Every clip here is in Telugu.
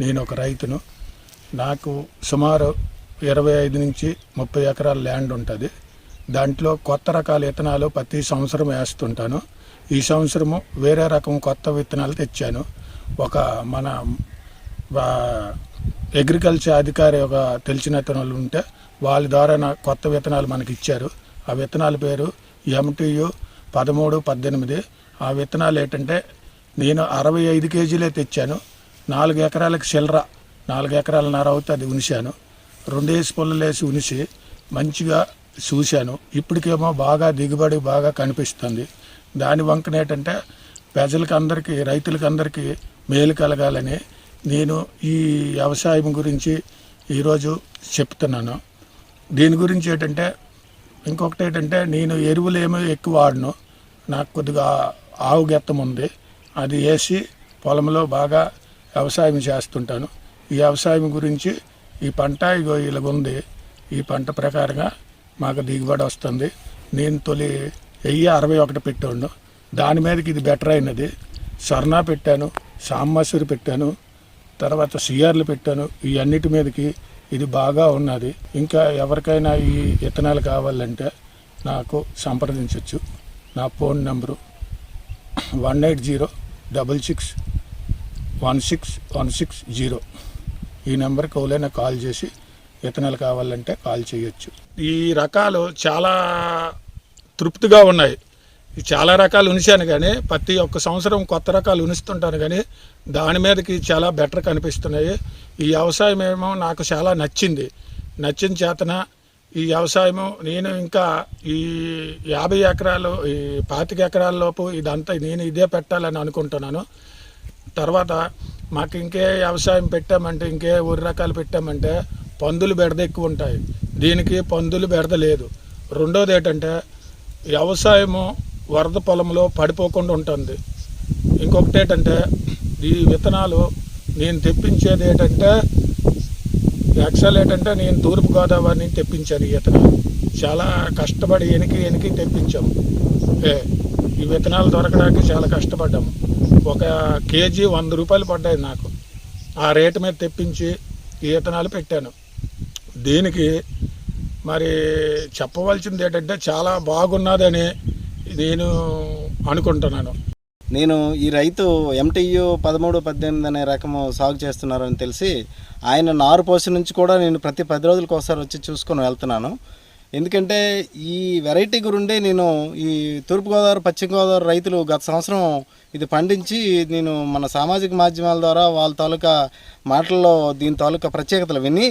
నేను ఒక రైతును. నాకు సుమారు ఇరవై ఐదు నుంచి ముప్పై ఎకరాల ల్యాండ్ ఉంటుంది. దాంట్లో కొత్త రకాల విత్తనాలు ప్రతి సంవత్సరం వేస్తుంటాను. ఈ సంవత్సరము వేరే రకం కొత్త విత్తనాలు తెచ్చాను. ఒక మన అగ్రికల్చర్ అధికారి ఒక తెలిసిన విత్తనాలు ఉంటే వాళ్ళ ద్వారా నా కొత్త విత్తనాలు మనకి ఇచ్చారు. ఆ విత్తనాల పేరు ఎంటీయు పదమూడు పద్దెనిమిది. ఆ విత్తనాలు ఏంటంటే నేను అరవై ఐదు కేజీలే తెచ్చాను. నాలుగు ఎకరాలకు చిల్లర నాలుగు ఎకరాల నర అవుతే అది ఉనిశాను. రెండేసి పొల్లలేసి ఉనిసి మంచిగా చూశాను. ఇప్పటికేమో బాగా దిగుబడి బాగా కనిపిస్తుంది. దాని వంకన ఏంటంటే ప్రజలకు అందరికీ రైతులకు అందరికీ మేలు కలగాలని నేను ఈ వ్యవసాయం గురించి ఈరోజు చెప్తున్నాను. దీని గురించి ఏంటంటే ఇంకొకటి ఏంటంటే నేను ఎరువులు ఏమో ఎక్కువ వాడను. నాకు కొద్దిగా ఆవు గెత్తం ఉంది అది వేసి పొలంలో బాగా వ్యవసాయం చేస్తుంటాను. ఈ వ్యవసాయం గురించి ఈ పంట ఇగో ఇలాగుంది. ఈ పంట ప్రకారంగా మాకు దిగుబడి వస్తుంది. నేను తొలి వెయ్యి అరవై ఒకటి పెట్టాను. దాని మీదకి ఇది బెటర్ అయినది. సర్నా పెట్టాను సాంబసూరి పెట్టాను తర్వాత సిఆర్లు పెట్టాను. ఈ అన్నిటి మీదకి ఇది బాగా ఉన్నది. ఇంకా ఎవరికైనా ఈ విత్తనాలు కావాలంటే నాకు సంప్రదించవచ్చు నా phone number one eight zero double six one six one six zero. ఈ నెంబర్కి ఎవరైనా కాల్ చేసి విత్తనాలు కావాలంటే కాల్ చేయొచ్చు. ఈ రకాలు చాలా తృప్తిగా ఉన్నాయి. చాలా రకాలు ఉనిశాను కానీ ప్రతి ఒక్క సంవత్సరం కొత్త రకాలు ఉనిస్తుంటాను కానీ దాని మీదకి చాలా బెటర్ కనిపిస్తున్నాయి. ఈ వ్యవసాయం ఏమో నాకు చాలా నచ్చింది. నచ్చిన చేతన ఈ వ్యవసాయము నేను ఇంకా ఈ యాభై ఎకరాలు ఈ పాతిక ఎకరాల లోపు ఇదంతా నేను ఇదే పెట్టాలని అనుకుంటున్నాను. తర్వాత మాకు ఇంకే వ్యవసాయం పెట్టామంటే ఇంకే ఊరి రకాలు పెట్టామంటే పందులు బెడద ఎక్కువ ఉంటాయి దీనికి పందులు బెడద లేదు. రెండోది ఏంటంటే వ్యవసాయము వరద పొలంలో పడిపోకుండా ఉంటుంది. ఇంకొకటి ఏంటంటే ఈ విత్తనాలు నేను తెప్పించేది ఏంటంటే యాక్చువల్ ఏంటంటే నేను తూర్పుగోదావరిని నుంచి తెప్పించాను ఈ చాలా కష్టపడి ఎనికి ఎనికి తెప్పించాము ఏ ఈ విత్తనాలు దొరకడానికి చాలా కష్టపడ్డాము. ఒక కేజీ వంద రూపాయలు పడ్డాయి నాకు. ఆ రేటు మీద తెప్పించి ఈ విత్తనాలు పెట్టాను. దీనికి మరి చెప్పవలసింది ఏంటంటే చాలా బాగున్నదని నేను అనుకుంటున్నాను. నేను ఈ రైతు ఎంటీయు పదమూడు పద్దెనిమిది అనే రకము సాగు చేస్తున్నారని తెలిసి ఆయన నారు పోసి నుంచి కూడా నేను ప్రతి పది రోజులకు ఒకసారి వచ్చి చూసుకొని వెళ్తున్నాను. ఎందుకంటే ఈ వెరైటీ గురుండే నేను ఈ తూర్పుగోదావరి పశ్చిమ గోదావరి రైతులు గత సంవత్సరం ఇది పండించి నేను మన సామాజిక మాధ్యమాల ద్వారా వాళ్ళ తాలూకా మాటల్లో దీని తాలూకా ప్రత్యేకతలు విని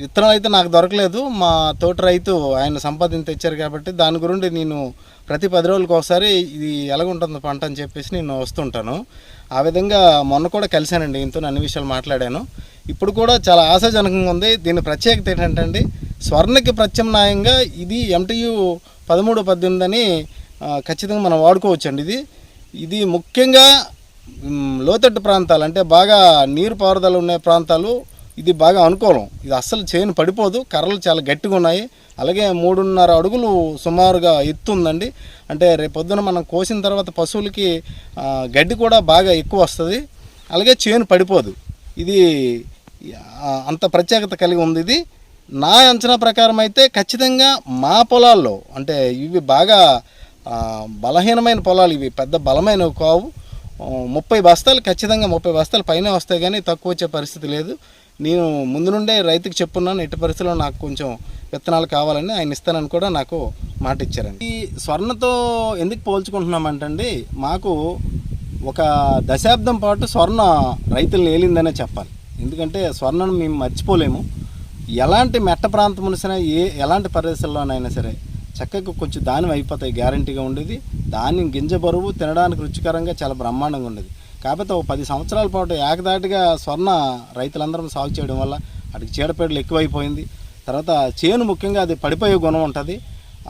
విత్తనం విత్తనాలు అయితే నాకు దొరకలేదు. మా తోటి రైతు ఆయన సంపాదన తెచ్చారు కాబట్టి దాని గురించి నేను ప్రతి పది రోజులకు ఒకసారి ఇది ఎలాగుంటుంది పంట అని చెప్పేసి నేను వస్తుంటాను. ఆ విధంగా మొన్న కూడా కలిశానండి ఇంతో అన్ని విషయాలు మాట్లాడాను. ఇప్పుడు కూడా చాలా ఆశాజనకంగా ఉంది. దీని ప్రత్యేకత ఏంటంటే అండి స్వర్ణకి ప్రత్యామ్నాయంగా ఇది ఎంటీయు పదమూడు పద్దెనిమిది అని ఖచ్చితంగా మనం వాడుకోవచ్చండి ఇది. ఇది ముఖ్యంగా లోతట్టు ప్రాంతాలు అంటే బాగా నీరు పారుదల ఉన్న ప్రాంతాలు ఇది బాగా అనుకూలం. ఇది అస్సలు చేను పడిపోదు కర్రలు చాలా గట్టిగా ఉన్నాయి. అలాగే మూడున్నర అడుగులు సుమారుగా ఎత్తు ఉందండి. అంటే రేపు పొద్దున మనం కోసిన తర్వాత పశువులకి గడ్డి కూడా బాగా ఎక్కువ వస్తుంది. అలాగే చేను పడిపోదు. ఇది అంత ప్రత్యేకత కలిగి ఉంది ఇది. నా అంచనా ప్రకారం అయితే ఖచ్చితంగా మా పొలాల్లో అంటే ఇవి బాగా బలహీనమైన పొలాలు ఇవి పెద్ద బలమైనవి కావు. ముప్పై బస్తాలు ఖచ్చితంగా ముప్పై బస్తాలు పైన వస్తాయి కానీ తక్కువ వచ్చే పరిస్థితి లేదు. నేను ముందు నుండే రైతుకు చెప్పున్నాను ఎట్టి పరిస్థితుల్లో నాకు కొంచెం విత్తనాలు కావాలని ఆయన ఇస్తానని కూడా నాకు మాట ఇచ్చారండి. ఈ స్వర్ణతో ఎందుకు పోల్చుకుంటున్నామంటండి మాకు ఒక దశాబ్దం పాటు స్వర్ణ రైతులను ఏలిందనే చెప్పాలి. ఎందుకంటే స్వర్ణను మేము మర్చిపోలేము. ఎలాంటి మెట్ట ప్రాంతం సరే ఏ ఎలాంటి ప్రదేశాల్లోనైనా సరే చక్కగా కొంచెం దాని అయిపోతాయి గ్యారంటీగా ఉండేది. దాని గింజ బరువు తినడానికి రుచికరంగా చాలా బ్రహ్మాండంగా ఉండేది. కాకపోతే ఒక పది సంవత్సరాల పాటు ఏకదాటిగా స్వర్ణ రైతులందరం సాగు చేయడం వల్ల వాటికి చీడపీడలు ఎక్కువైపోయింది. తర్వాత చేను ముఖ్యంగా అది పడిపోయే గుణం ఉంటుంది.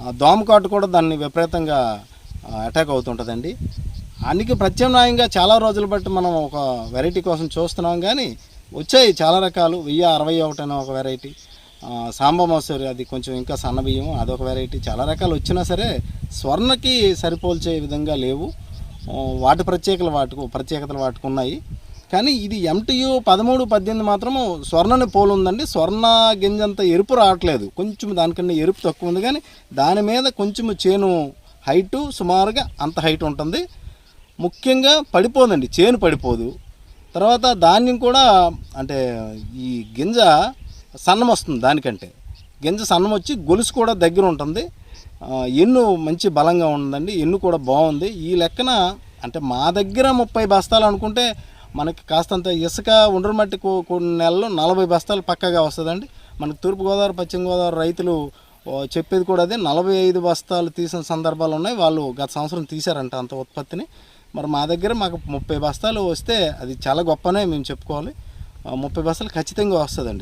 దోమకాటు కూడా దాన్ని విపరీతంగా అటాక్ అవుతుంటుందండి. అందుకే ప్రత్యామ్నాయంగా చాలా రోజులు బట్టి మనం ఒక వెరైటీ కోసం చూస్తున్నాం. కానీ వచ్చాయి చాలా రకాలు. వెయ్యి అరవై ఒకటి అనే ఒక వెరైటీ ఆ, అది కొంచెం ఇంకా సన్న బియ్యం అదొక వెరైటీ చాలా రకాలు వచ్చినా సరే స్వర్ణకి సరిపోల్చే విధంగా లేవు. వాటి ప్రత్యేకలు వాటికు ప్రత్యేకతలు వాటికి ఉన్నాయి. కానీ ఇది ఎంటీయు పదమూడు పద్దెనిమిది మాత్రము స్వర్ణని పోలు ఉందండి స్వర్ణ గింజంత ఎరుపు రావట్లేదు. కొంచెం దానికన్నా ఎరుపు తక్కువ ఉంది. కానీ దాని మీద కొంచెం చేను హైటు సుమారుగా అంత హైట్ ఉంటుంది. ముఖ్యంగా పడిపోదండి. చేను పడిపోదు. తర్వాత ధాన్యం కూడా అంటే ఈ గింజ సన్నం వస్తుంది దానికంటే. గింజ సన్నం వచ్చి గొలుసు కూడా దగ్గర ఉంటుంది. ఎన్ను మంచి బలంగా ఉందండి ఎన్ను కూడా బాగుంది. ఈ లెక్కన అంటే మా దగ్గర ముప్పై బస్తాలు అనుకుంటే మనకి కాస్తంత ఇసుక ఉండ్ర మట్టి కొన్ని నెలల్లో నలభై బస్తాలు పక్కగా వస్తుందండి. మనకి తూర్పుగోదావరి పశ్చిమ గోదావరి రైతులు చెప్పేది కూడా అదే నలభై ఐదు బస్తాలు తీసిన సందర్భాలు ఉన్నాయి. వాళ్ళు గత సంవత్సరం తీశారంట అంత ఉత్పత్తిని. మరి మా దగ్గర మాకు ముప్పై బస్తాలు వస్తే అది చాలా గొప్పనే మేము చెప్పుకోవాలి. ముప్పై బస్తాలు ఖచ్చితంగా వస్తుందండి.